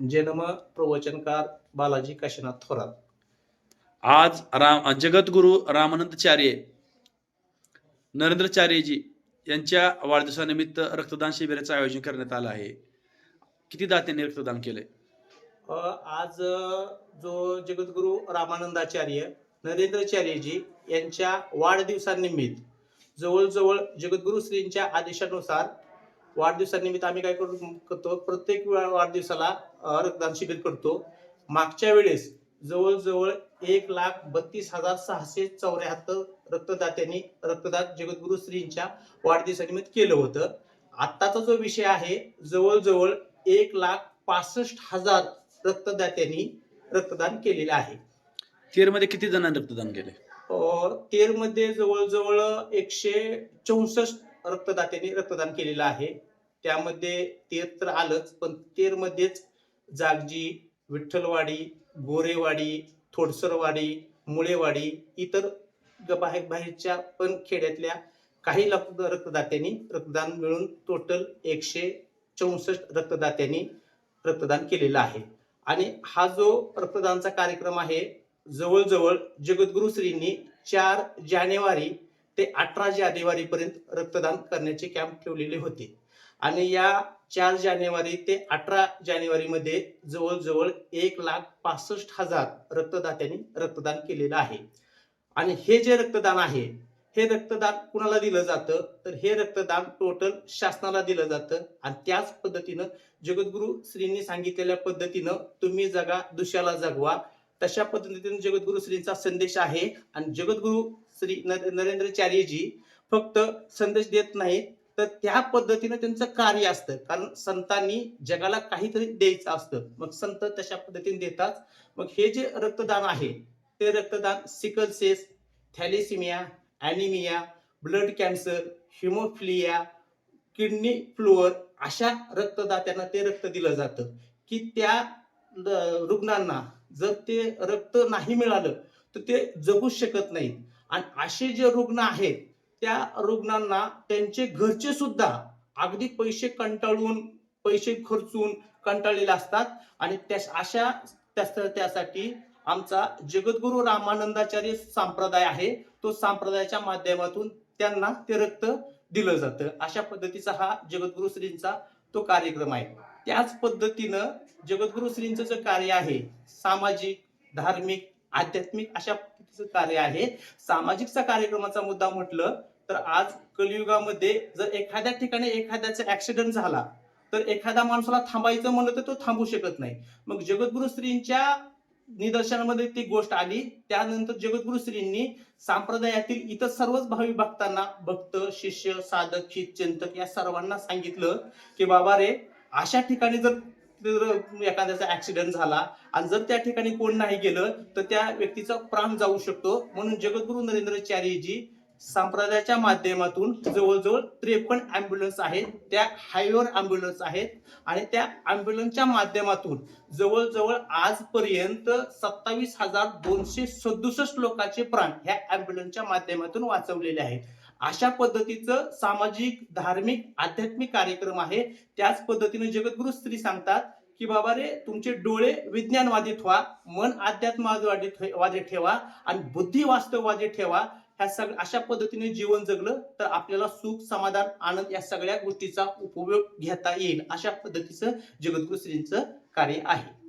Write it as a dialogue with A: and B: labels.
A: जन्म प्रवचनकार बालाजी काशीनाथ थोरात.
B: आज राम जगद्गुरु रामानंदचार्य नरेंद्रचार्यजी यांच्या वाढदिवसानिमित्त रक्तदान शिबिराचं आयोजन करण्यात आलं आहे. किती दात्यांनी रक्तदान केलंय?
A: आज जो जगद्गुरु रामानंदाचार्य नरेंद्रचार्यजी यांच्या वाढदिवसानिमित्त जवळजवळ जगद्गुरु श्रींच्या आदेशानुसार वाढदिवसानिमित्त आम्ही काय करू करतो प्रत्येक वाढदिवसाला रक्तदान शिबिर करतो. मागच्या वेळेस जवळजवळ एक लाख बत्तीस हजार सहाशे चौऱ्याहत्तर रक्तदात्यांनी रक्तदान जगद्गुरु श्रींच्या वाढदिवसानिमित्त केलं होतं. आत्ताचा जो विषय आहे जवळजवळ एक लाख पासष्ट हजार रक्तदात्यांनी रक्तदान केलेलं आहे.
B: तेरमध्ये किती जणांनी रक्तदान केले?
A: तेरमध्ये जवळजवळ एकशे चौसष्ट रक्तदात्यांनी रक्तदान केलेलं आहे. त्यामध्ये तेर तर आलंच पण तेर मध्येच जागजी विठ्ठलवाडी गोरेवाडी थोडसरवाडी मुळेवाडी इतर ग- बाहेर बाहेरच्या पण खेड्यातल्या काही रक्तदात्यांनी रक्तदान मिळून टोटल एकशे चौसष्ट रक्तदात्यांनी रक्तदान केलेलं आहे. आणि हा जो रक्तदानचा कार्यक्रम आहे जवळजवळ जगद्गुरु श्रींनी चार जानेवारी ते अठरा जानेवारी पर्यंत रक्तदान करण्याचे कॅम्प ठेवलेले होते. आणि या चार जानेवारी ते अठरा जानेवारी मध्ये जवळजवळ एक लाख पासष्ट हजार रक्तदात्यांनी रक्तदान केलेलं आहे. आणि हे जे रक्तदान आहे हे रक्तदान कुणाला दिलं जातं? तर हे रक्तदान टोटल शासनाला दिलं जातं. आणि त्याच पद्धतीनं जगद्गुरु श्रींनी सांगितलेल्या पद्धतीनं तुम्ही जगा दुसऱ्याला जगवा. तशा पद्धतीनं जगद्गुरु श्रींचा संदेश आहे. आणि जगद्गुरु श्री नर- नरेंद्रचार्यजी फक्त संदेश देत नाहीत. तर त्या पद्धतीनं त्यांचं कार्य असतं. कारण संतांनी जगाला काहीतरी द्यायचं असतं. मग संत तशा पद्धतीने देतात. मग हे जे रक्तदान आहे ते रक्तदान sickle cell thalassaemia anaemia blood cancer haemophilia kidney failure अशा रक्तदात्यांना ते रक्त दिलं जातं. की त्या रुग्णांना जर ते रक्त नाही मिळालं तर ते जगू शकत नाहीत. आणि असे जे रुग्ण आहेत त्या रुग्णांना त्यांचे घरचे सुद्धा अगदी पैसे कंटाळून पैसे खर्चून कंटाळलेले असतात. आणि त्या अशा त्यासाठी आमचा जगद्गुरु रामानंदाचार्य संप्रदाय आहे. तो संप्रदायाच्या माध्यमातून त्यांना ते रक्त दिलं जातं. अशा पद्धतीचा हा जगद्गुरु श्रींचा तो कार्यक्रम आहे. त्याच पद्धतीनं जगद्गुरु श्रींचं जे कार्य आहे सामाजिक धार्मिक आध्यात्मिक अशा कार्य आहे सामाजिकचा कार्यक्रमाचा मुद्दा म्हटलं तर आज कलियुगामध्ये जर एखाद्या ठिकाणी एखाद्याचा ऍक्सिडेंट झाला तर एखाद्या माणसाला थांबायचं म्हणलं तर तो थांबू शकत नाही. मग जगद्गुरु स्त्रींच्या निदर्शनामध्ये ती गोष्ट आली. त्यानंतर जगद्गुरु श्रींनी संप्रदायातील इतर सर्वच भावी भक्तांना भक्त शिष्य साधक हित चिंतक या सर्वांना सांगितलं की बाबा रे अशा ठिकाणी जर एखाद्याचा ऍक्सिडेंट झाला आणि जर त्या ठिकाणी कोण नाही गेलं तर त्या व्यक्तीचा प्राण जाऊ शकतो. म्हणून जगद्गुरु नरेंद्रचार्यजी संप्रदायाच्या माध्यमातून जवळजवळ त्रेपन्न अँब्युलन्स आहेत. त्या हायवेवर अँब्युलन्स आहेत. आणि त्या अँब्युलन्सच्या माध्यमातून जवळजवळ आजपर्यंत सत्तावीस हजार दोनशे सदुसष्ट लोकांचे प्राण ह्या अँब्युलन्सच्या माध्यमातून वाचवलेले आहेत. अशा पद्धतीचं सामाजिक धार्मिक आध्यात्मिक कार्यक्रम आहे. त्याच पद्धतीने जगद्गुरु स्त्री सांगतात की बाबा रे तुमचे डोळे विज्ञानवादी व्हा मन अध्यात्मवादी ठे- वादी ठेवा आणि बुद्धी वास्तववादी ठेवा. ह्या सग अशा पद्धतीने जीवन जगलं तर आपल्याला सुख समाधान आनंद या सगळ्या गोष्टीचा उपयोग घेता येईल. अशा पद्धतीचं जगद्गुरु श्रींचं कार्य आहे.